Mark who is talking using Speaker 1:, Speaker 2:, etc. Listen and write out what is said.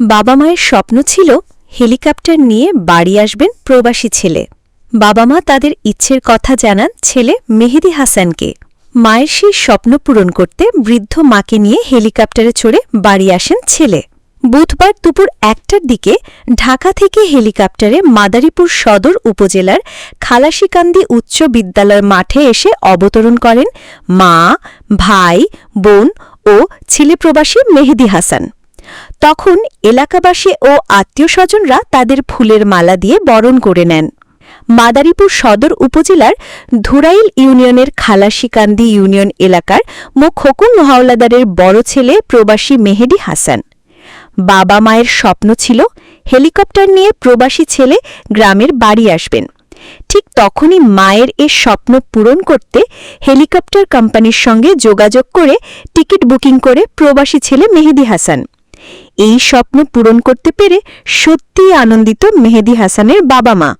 Speaker 1: বাবা মায়ের স্বপ্ন ছিল হেলিকপ্টার নিয়ে বাড়ি আসবেন প্রবাসী ছেলে। বাবা মা তাদের ইচ্ছের কথা জানান ছেলে মেহেদি হাসানকে। মায়ের সেই স্বপ্ন পূরণ করতে বৃদ্ধ মাকে নিয়ে হেলিকপ্টারে চড়ে বাড়ি আসেন ছেলে। বুধবার দুপুর একটার দিকে ঢাকা থেকে হেলিকপ্টারে মাদারীপুর সদর উপজেলার খালাসিকান্দি উচ্চ বিদ্যালয় মাঠে এসে অবতরণ করেন মা, ভাই, বোন ও ছেলেপ্রবাসী মেহেদি হাসান। তখন এলাকাবাসী ও আত্মীয় স্বজনরা তাদের ফুলের মালা দিয়ে বরণ করে নেন। মাদারীপুর সদর উপজেলার ধুরাইল ইউনিয়নের খালাসিকান্দি ইউনিয়ন এলাকার মো খোকুন হাওলাদারের বড় ছেলে প্রবাসী মেহেদি হাসান। বাবা মায়ের স্বপ্ন ছিল হেলিকপ্টার নিয়ে প্রবাসী ছেলে গ্রামের বাড়ি আসবেন। ঠিক তখনই মায়ের এ স্বপ্ন পূরণ করতে হেলিকপ্টার কোম্পানির সঙ্গে যোগাযোগ করে টিকিট বুকিং করে প্রবাসী ছেলে মেহেদি হাসান। এই স্বপ্ন পূরণ করতে পেরে সত্যিই আনন্দিত মেহেদি হাসানের বাবা মা।